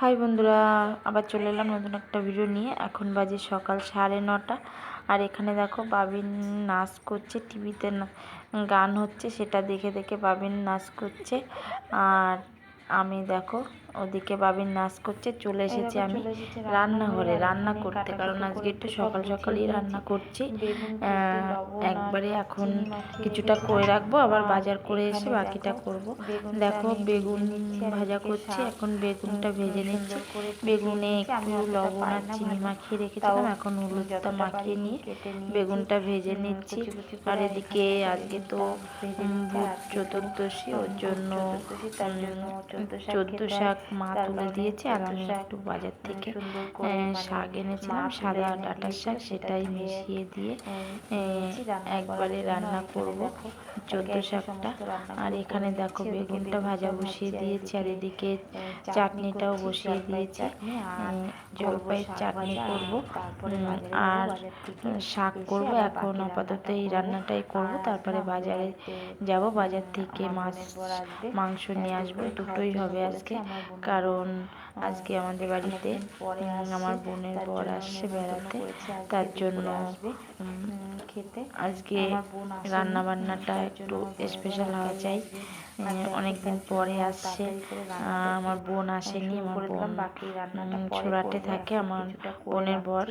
High বন্ধুরা, আবার চলে এলাম নতুন একটা ভিডিও নিয়ে। এখন বাজে সকাল সাড়ে নটা। আর এখানে দেখো বাবিন নাচ করছে, টিভিতে গান হচ্ছে, সেটা দেখে দেখে বাবিন নাচ করছে। আর আমি দেখো ওদিকে বাবিন নাচ করছে চলে এসেছি আমি রান্নাঘরে। রান্না করতে কারণ আজকে একটু সকাল সকালই রান্না করছি। একবারে এখন কিছুটা করে রাখব আবার বাজার করে এসে বাকিটা করব। দেখো বেগুন ভাজা করছি এখন বেগুনটা ভেজে নিচ্ছি। বেগুনে একটু লবণ আর চিনি মাখিয়ে রেখেছিলাম এখন হলুদটা মাখিয়ে নিয়ে বেগুনটা ভেজে নিচ্ছি। আর এদিকে আজকে তো চতুর্দশী ওর জন্য চোদ্দ শাক মা তুলে দিয়েছে আর আমি একটু বাজার থেকে শাক এনেছিলাম সাদা ডাটার শাক সেটাই মিশিয়ে দিয়ে একবারে রান্না করব চোদ্দ শাকটা। আর এখানে দেখো বেগুনটা ভাজা বসিয়ে দিয়েছি আর এদিকে চাটনিটাও বসিয়ে দিয়েছি। জলপাইয়ের চাটনি করব। আর শাক করব এখন আপাতত এই রান্নাটাই করব তারপরে বাজারে যাব বাজার থেকে মাছ মাংস নিয়ে আসব দুটোই হবে আজকে। কারণ আজকে আমাদের বাড়িতে আমার বোনের বর আসছে বেড়াতে তার জন্য খেতে আজকে রান্না বান্নাটা একটু স্পেশাল হওয়া চাই। অনেকদিন পরে আসছে আমার বোন আসেনি আমার বোন ছোড়াটে থাকে আমার বোনের বর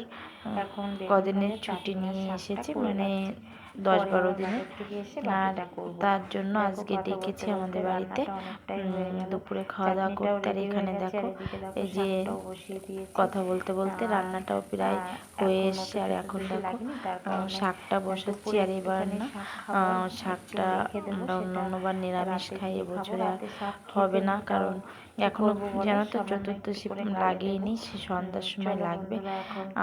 এখন কদিনের ছুটি নিয়ে এসেছে মানে দশ বারো দিনে। আর তার জন্য আজকে ডেকেছি আমাদের বাড়িতে। দুপুরে খাওয়া দাওয়া করতে আর এখানে দেখো এই যে কথা বলতে বলতে রান্নাটাও প্রায় হয়ে এসছে। আর এখন দেখো শাকটা বসাচ্ছি আর এবার না শাকটা আমরা অন্য অন্যবার নিরামিষ খাই এবছরে আর হবে না। কারণ এখনও জানো তো চতুর্দশী লাগেইনি সে সন্ধ্যার সময় লাগবে।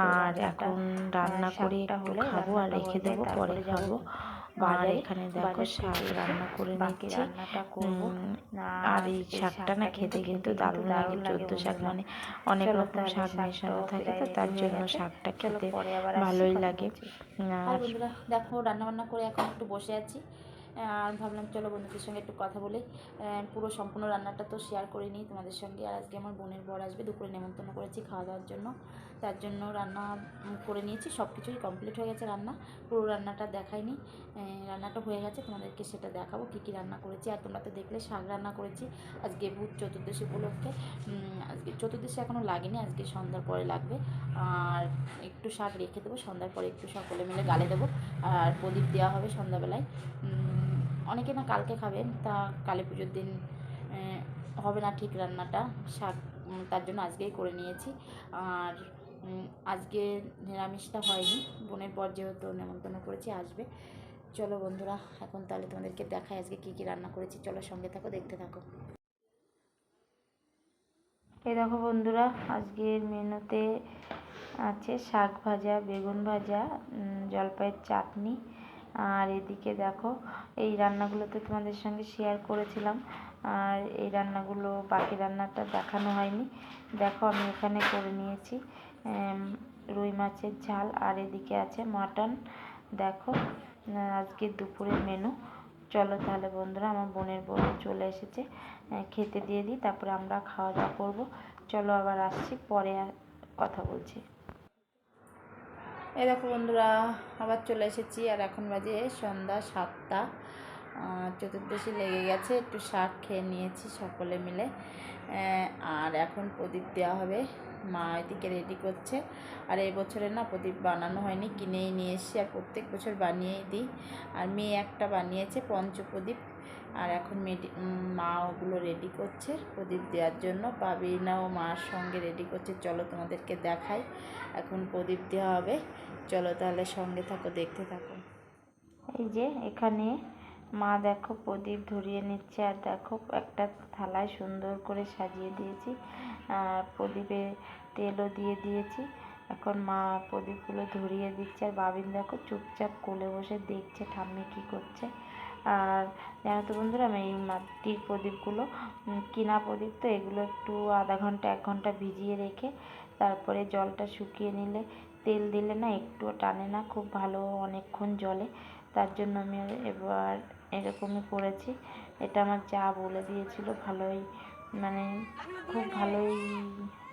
আর এখন রান্না করে একটু খাব আর রেখে দেবো পরে খাব আর এখানে দেখো শাক রান্না করে নিচ্ছি আর এই শাকটা না খেতে কিন্তু দারুণ লাগে। চোদ্দ শাক মানে অনেক রকম শাক মেশানো থাকে তো তার জন্য শাকটা খেতে ভালোই লাগে। আর দেখো রান্না বান্না করে এখন একটু বসে আছি। আর ভাবলাম, চলো বন্ধুদের সঙ্গে একটু কথা বলে। পুরো সম্পূর্ণ রান্নাটা তো শেয়ার করে নিই তোমাদের সঙ্গে। আর আজকে আমার বোনের বর আসবে, দুপুরে নেমন্তন্ন করেছি খাওয়া দাওয়ার জন্য। তার জন্য রান্না করে নিয়েছি সব কিছুই কমপ্লিট হয়ে গেছে রান্না। পুরো রান্নাটা দেখাইনি। রান্নাটা হয়ে গেছে, তোমাদেরকে সেটা দেখাবো, কী কী রান্না করেছি। আর তোমরা তো দেখলে, শাক রান্না করেছি আজকে ভূত চতুর্দশী উপলক্ষে। আজকে চতুর্দশী এখনও লাগেনি, আজকে সন্ধ্যার পরে লাগবে। আর একটু শাক রেখে দেবো, সন্ধ্যার পরে একটু সকলে মিলে গালে দেবো। আর প্রদীপ দেওয়া হবে সন্ধ্যাবেলায়। অনেকে না কালকে খাবেন তা কালী পুজোর দিন হবে না ঠিক রান্নাটা, শাক তার জন্য আজকেই করে নিয়েছি। আর আজকে নিরামিষটা হয়নি, বোনের পর যেহেতু নেমন্তন্ন করেছি, আসবে। চলো বন্ধুরা, এখন তাহলে তোমাদেরকে দেখাই আজকে কী কী রান্না করেছি, চলো সঙ্গে থাকো, দেখতে থাকো। এই দেখো বন্ধুরা, আজকের মেনুতে আছে শাক ভাজা, বেগুন ভাজা জলপাইয়ের চাটনি আর এদিকে দেখো, এই রান্নাগুলো তো তোমাদের সঙ্গে শেয়ার করেছিলাম। আর এই রান্নাগুলো, বাকি রান্নাটা দেখানো হয়নি। দেখো, আমি এখানে করে নিয়েছি রুই মাছের ঝাল, আর এদিকে আছে মাটন দেখো, আজকে দুপুরের মেনু চলো তাহলে বন্ধুরা, আমার বোনের বোন চলে এসেছে। খেতে দিয়ে দিই, তারপরে আমরা খাওয়া দাওয়া করব। চলো আবার আসছি, পরে কথা বলছি। এই দেখো বন্ধুরা, আবার চলে এসেছি, আর এখন বাজে সন্ধ্যা সাতটা। চতুর্দশী লেগে গেছে, একটু শাক খেয়ে নিয়েছি সকলে মিলে। আর এখন প্রদীপ দেওয়া হবে, মা এদিকে রেডি করছে। আর এই বছরে না প্রদীপ বানানো হয়নি, কিনেই নিয়ে এসেছি, আর প্রত্যেক বছর বানিয়েই দিই। আর মেয়ে একটা বানিয়েছে পঞ্চপ্রদীপ আর এখন মেডি মা ওগুলো রেডি করছে। প্রদীপ দেওয়ার জন্য। পাবিনা ও মার সঙ্গে রেডি করছে। চলো তোমাদেরকে দেখাই। এখন প্রদীপ দেওয়া হবে। চলো তাহলে সঙ্গে থাকো, দেখতে থাকো। এই যে এখানে মা দেখো প্রদীপ ধরিয়ে নিচ্ছে। আর দেখো একটা থালায় সুন্দর করে সাজিয়ে দিয়েছি। আর প্রদীপে তেলও দিয়ে দিয়েছি। এখন মা প্রদীপগুলো ধরিয়ে দিচ্ছে। আর বাবিন দেখো চুপচাপ কোলে বসে দেখছে ঠাম্মি কী করছে। আর জানো তো বন্ধুরা আমি এই মাটির প্রদীপগুলো কিনা প্রদীপ তো এগুলো একটু আধা ঘণ্টা এক ঘণ্টা ভিজিয়ে রেখে তারপরে জলটা শুকিয়ে নিলে তেল দিলে না একটুও টানে না খুব ভালো অনেকক্ষণ জলে তার জন্য আমি এবার এরকমই করেছি। এটা আমার যা বলে দিয়েছিল ভালোই মানে খুব ভালোই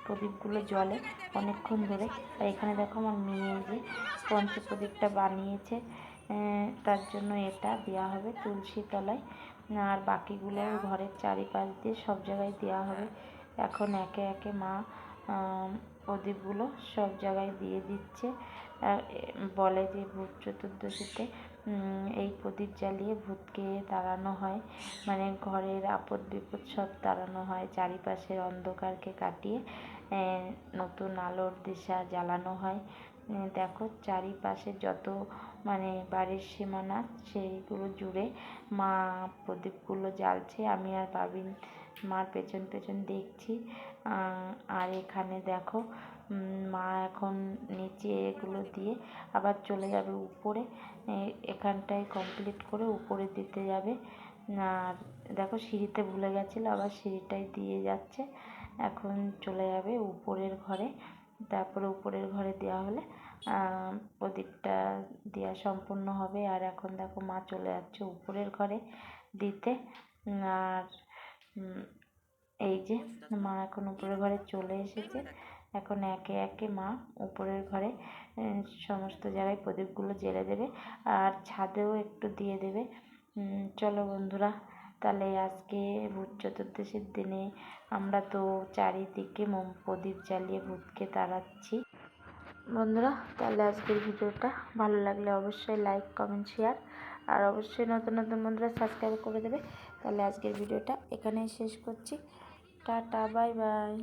প্রদীপগুলো জ্বলে অনেকক্ষণ ধরে। আর এখানে দেখো আমার মেয়ে যে পঞ্চপ্রদীপটা বানিয়েছে। আহ, তার জন্য এটা দেওয়া হবে তুলসী তলায়। আর বাকিগুলো ঘরের চারিপাশ দিয়ে সব জায়গায় দেওয়া হবে। এখন একে একে মা প্রদীপগুলো সব জায়গায় দিয়ে দিচ্ছে। বলে যে ভূত চতুর্দশীতে এই প্রদীপ জ্বালিয়ে ভূতকে তাড়ানো হয়। মানে ঘরের আপদ বিপদ সব তাড়ানো হয়, চারিপাশের অন্ধকারকে কাটিয়ে নতুন আলোর দিশা জ্বালানো হয়। দেখো চারিপাশে যত মানে বাড়ির সীমানা সেইগুলো জুড়ে মা প্রদীপগুলো জ্বালছে, আমি আর বাবিন মার পেছন পেছন দেখছি। আর এখানে দেখো মা এখন নিচে এগুলো দিয়ে আবার চলে যাবে উপরে। এখানটায় কমপ্লিট করে উপরে দিতে যাবে। আর দেখো সিঁড়িতে ভুলে গেছিল, আবার সিঁড়িটাই দিয়ে যাচ্ছে। এখন চলে যাবে উপরের ঘরে। তারপরে উপরের ঘরে দেওয়া হলে প্রদীপটা দেওয়া সম্পূর্ণ হবে। আর এখন দেখো মা চলে যাচ্ছে উপরের ঘরে দিতে। আর এই যে মা এখন উপরের ঘরে চলে এসেছে। এখন একে একে মা উপরের ঘরে সমস্ত জায়গায় প্রদীপগুলো জ্বেলে দেবে। আর ছাদেও একটু দিয়ে দেবে। চলো বন্ধুরা তাহলে আজকে ভূত চতুর্দশীর দিনে আমরা তো চারিদিকে মোম প্রদীপ জ্বালিয়ে ভূতকে তাড়াচ্ছি। বন্ধুরা, তাহলে আজকের ভিডিওটা ভালো লাগলে অবশ্যই লাইক কমেন্ট শেয়ার আর অবশ্যই নতুন নতুন বন্ধুরা সাবস্ক্রাইব করে দেবে। তাহলে আজকের ভিডিওটা এখানেই শেষ করছি। Tata bye bye